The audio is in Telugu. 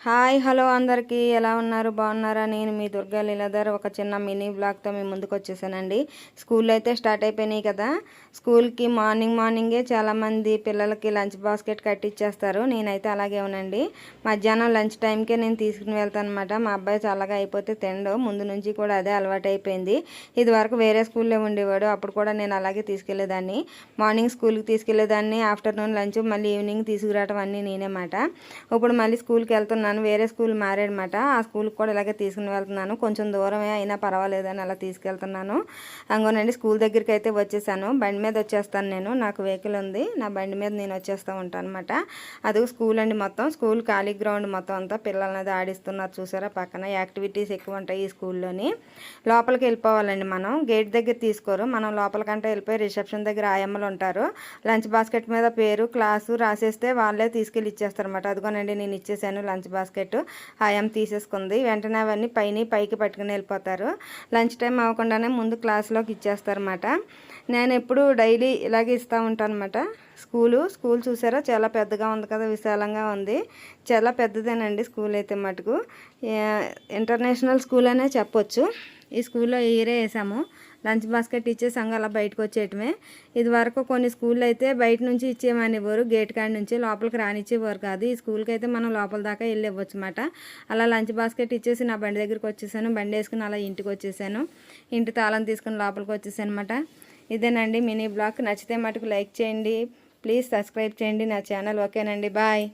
హాయ్ హలో అందరికీ. ఎలా ఉన్నారు? బాగున్నారా? నేను మీ దుర్గా లీలాధర్ ఒక చిన్న మినీ బ్లాగ్తో మీ ముందుకు వచ్చేసానండి. స్కూల్ అయితే స్టార్ట్ అయిపోయినాయి కదా. స్కూల్కి మార్నింగ్ మార్నింగే చాలామంది పిల్లలకి లంచ్ బాస్కెట్ కట్టిచ్చేస్తారు. నేనైతే అలాగే ఉనండి మధ్యాహ్నం లంచ్ టైంకే నేను తీసుకుని వెళ్తాను అనమాట మా అబ్బాయి చల్లగా అయిపోతే తిండు. ముందు నుంచి కూడా అదే అలవాటు అయిపోయింది. ఇది వరకు వేరే స్కూల్లో ఉండేవాడు. అప్పుడు కూడా నేను అలాగే తీసుకెళ్ళేదాన్ని మార్నింగ్ స్కూల్కి తీసుకెళ్ళేదాన్ని ఆఫ్టర్నూన్ లంచ్ మళ్ళీ ఈవినింగ్ తీసుకురావటం అన్నీ నేనేమాట. ఇప్పుడు మళ్ళీ స్కూల్కి వెళ్తున్నాను వేరే స్కూల్ మారాడనమాట ఆ స్కూల్కి కూడా ఇలాగే తీసుకుని వెళ్తున్నాను. కొంచెం దూరమే అయినా పర్వాలేదని అలా తీసుకెళ్తున్నాను. అంగోనండి స్కూల్ దగ్గరికి అయితే వచ్చేసాను. బండి మీద వచ్చేస్తాను నేను. నాకు వెహికల్ ఉంది. నా బండి మీద నేను వచ్చేస్తూ ఉంటాను అనమాట అది స్కూల్ అండి మొత్తం. స్కూల్ ఖాళీ గ్రౌండ్ మొత్తం అంతా పిల్లలనేది ఆడిస్తున్నారు చూసారా పక్కన యాక్టివిటీస్ ఎక్కువ ఉంటాయి ఈ స్కూల్లోని. లోపలికి వెళ్ళిపోవాలండి మనం. గేట్ దగ్గర తీసుకోరు. మనం లోపలికంటే వెళ్ళిపోయి రిసెప్షన్ దగ్గర ఆయమ్మలు ఉంటారు. లంచ్ బాస్కెట్ మీద పేరు క్లాసు రాసేస్తే వాళ్ళే తీసుకెళ్ళి ఇచ్చేస్తారనమాట అదిగోనండి నేను ఇచ్చేసాను లంచ్ బాస్కెట్ బాస్కెట్ ఆయం తీసేసుకుంది. వెంటనే అవన్నీ పైన పైకి పట్టుకుని వెళ్ళిపోతారు. లంచ్ టైం అవ్వకుండానే ముందు క్లాస్లోకి ఇచ్చేస్తారన్నమాట. నేను ఎప్పుడు డైలీ ఇలాగే ఇస్తూ ఉంటాను అనమాట స్కూలు స్కూల్ చూసారా? చాలా పెద్దగా ఉంది కదా విశాలంగా ఉంది. చాలా పెద్దదేనండి స్కూల్ అయితే మటుకు. ఇంటర్నేషనల్ స్కూల్ అనే చెప్పొచ్చు. ఈ స్కూల్లో ఇయరే వేసాము. లంచ్ బాస్కెట్ ఇచ్చేసాం అలా బయటకు వచ్చేయటమే. ఇది వరకు కొన్ని స్కూళ్ళు అయితే బయట నుంచి ఇచ్చేయమనేవారు గేట్ కాడి నుంచి లోపలికి రానిచ్చేవారు కాదు. ఈ స్కూల్కి అయితే మనం లోపల దాకా వెళ్ళి ఇవ్వచ్చు అనమాట అలా లంచ్ బాస్కెట్ ఇచ్చేసి నా బండి దగ్గరికి వచ్చేసాను. బండి వేసుకుని అలా ఇంటికి వచ్చేసాను. ఇంటి తాళం తీసుకుని లోపలికి వచ్చేసాను అనమాట ఇదేనండి మినీ బ్లాగ్. నచ్చితే మటుకు లైక్ చేయండి. ప్లీజ్ సబ్స్క్రైబ్ చేయండి నా ఛానల్. ఓకేనండి. బాయ్.